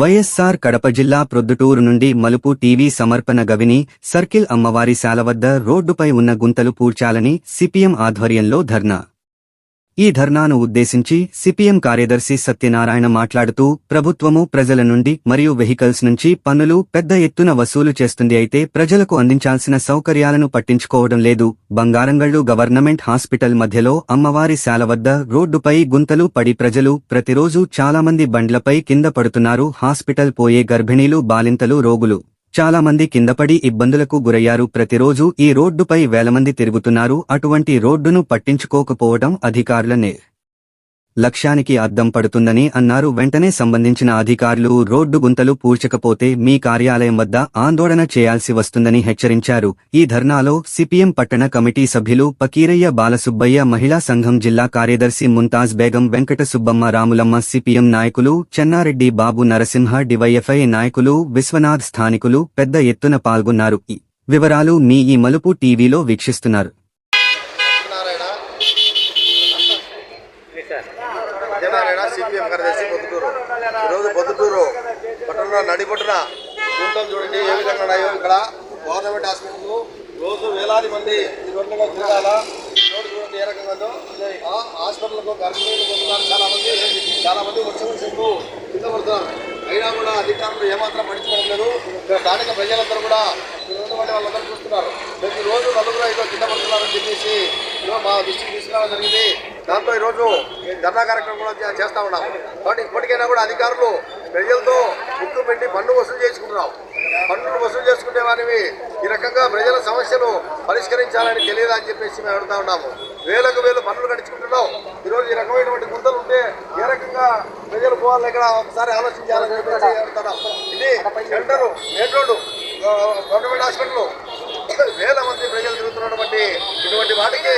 వైఎస్సార్ కడప జిల్లా ప్రొద్దుటూరు నుండి మలుపు టీవీ సమర్పణ గవిని సర్కిల్ అమ్మవారి శాల వద్ద రోడ్డుపై ఉన్న గుంతలు పూడ్చాలని సిపిఎం ఆధ్వర్యంలో ధర్నా. ఈ ధర్నాను ఉద్దేశించి సిపిఎం కార్యదర్శి సత్యనారాయణ మాట్లాడుతూ ప్రభుత్వము ప్రజల నుండి మరియు వెహికల్స్ నుంచి పన్నులు పెద్ద ఎత్తున వసూలు చేస్తుంది అయితే ప్రజలకు అందించాల్సిన సౌకర్యాలను పట్టించుకోవడం లేదు. బంగారంగళ్ళు గవర్నమెంట్ హాస్పిటల్ మధ్యలో అమ్మవారి శాల వద్ద రోడ్డుపై గుంతలు పడి ప్రజలు ప్రతిరోజు చాలామంది బండ్లపై కింద పడుతున్నారు. హాస్పిటల్ పోయే గర్భిణీలు బాలింతలు రోగులు. చాలా మంది కిందపడి ఇబ్బందులకు గురయ్యారు. ప్రతిరోజు ఈ రోడ్డుపై వేల మంది తిరుగుతున్నారు. అటువంటి రోడ్డును పట్టించుకోకపోవడం అధికారులనే లక్ష్యానికి అద్దం పడుతుందని అన్నారు. వెంటనే సంబంధించిన అధికారులు రోడ్డు గుంతలు పూడ్చకపోతే మీ కార్యాలయం వద్ద ఆందోళన చేయాల్సి వస్తుందని హెచ్చరించారు. ఈ ధర్నాలో సిపిఎం పట్టణ కమిటీ సభ్యులు పకీరయ్య బాలసుబ్బయ్య మహిళా సంఘం జిల్లా కార్యదర్శి ముంతాజ్ బేగం వెంకట సుబ్బమ్మ రాములమ్మ సిపిఎం నాయకులు చెన్నారెడ్డి బాబు నరసింహ డివైఎఫ్ఐ నాయకులు విశ్వనాథ్ స్థానికులు పెద్ద ఎత్తున పాల్గొన్నారు. ఈ వివరాలు మీ ఈ మలుపు టీవీలో వీక్షిస్తున్నారు. సత్యనారాయణ సిపిఎం కార్యదర్శి పొద్దుటూరు? ఈరోజు పొద్దుటూరు పట్టణంలో నడిపొట్టున గుంటలు చూడండి ఏ విధంగా ఉన్నాయో ఇక్కడ. గవర్నమెంట్ హాస్పిటల్ రోజు వేలాది మంది ఈ రోడ్లుగా తిరగాల. రోడ్డు చూడండి ఏ రకంగా హాస్పిటల్కు గర్భిణీలు పొందుతున్నారు చాలా మంది చాలా మంది వర్షం చెప్పు కింద పడుతున్నారు. అయినా కూడా అధికారులు ఏమాత్రం పట్టించుకోవడం లేదు. స్థానిక ప్రజలందరూ కూడా ఉన్నటువంటి వాళ్ళందరూ చూస్తున్నారు. ప్రతి రోజు నలుగురు ఐదో కింద పడుతున్నారని చెప్పేసి మా దృష్టికి తీసుకురావడం జరిగింది. దాంతో ఈరోజు ధర్నా కార్యక్రమం కూడా చేస్తూ ఉన్నాం. కాబట్టి ఇప్పటికైనా కూడా అధికారులు ప్రజలతో ముక్కు పెట్టి పన్ను వసూలు చేసుకుంటున్నాం. పన్నులు వసూలు చేసుకునే వారివి ఈ రకంగా ప్రజల సమస్యలు పరిష్కరించాలని తెలియదా అని చెప్పేసి మేము అడుగుతా ఉన్నాము. వేలకు వేలు పన్నులు గడుచుకుంటున్నాం ఈరోజు ఈ రకమైనటువంటి గుంతలు ఉంటే ఏ రకంగా ప్రజలు పోవాలని ఇక్కడ ఒకసారి ఆలోచించాలని చెప్పేసి అడుగుతున్నాం ఇది centre main road government hospital. వేల మంది ప్రజలు తిరుగుతున్నటువంటి ఇటువంటి వాటికి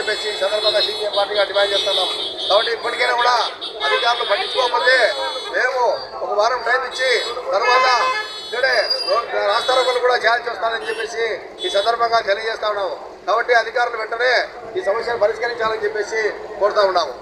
చెప్పేసి సందర్భంగా సీపీఎం పార్టీగా డిమాండ్ చేస్తున్నాం. కాబట్టి ఇప్పటికైనా కూడా అధికారులు పట్టించుకోకపోతే మేము ఒక వారం టైం ఇచ్చి తర్వాత ఇక్కడే రాస్తారోకలు కూడా చేయాల్సి వస్తానని చెప్పేసి ఈ సందర్భంగా తెలియజేస్తా ఉన్నాము కాబట్టి అధికారులు వెంటనే ఈ సమస్యను పరిష్కరించాలని చెప్పేసి కోరుతా ఉన్నాము.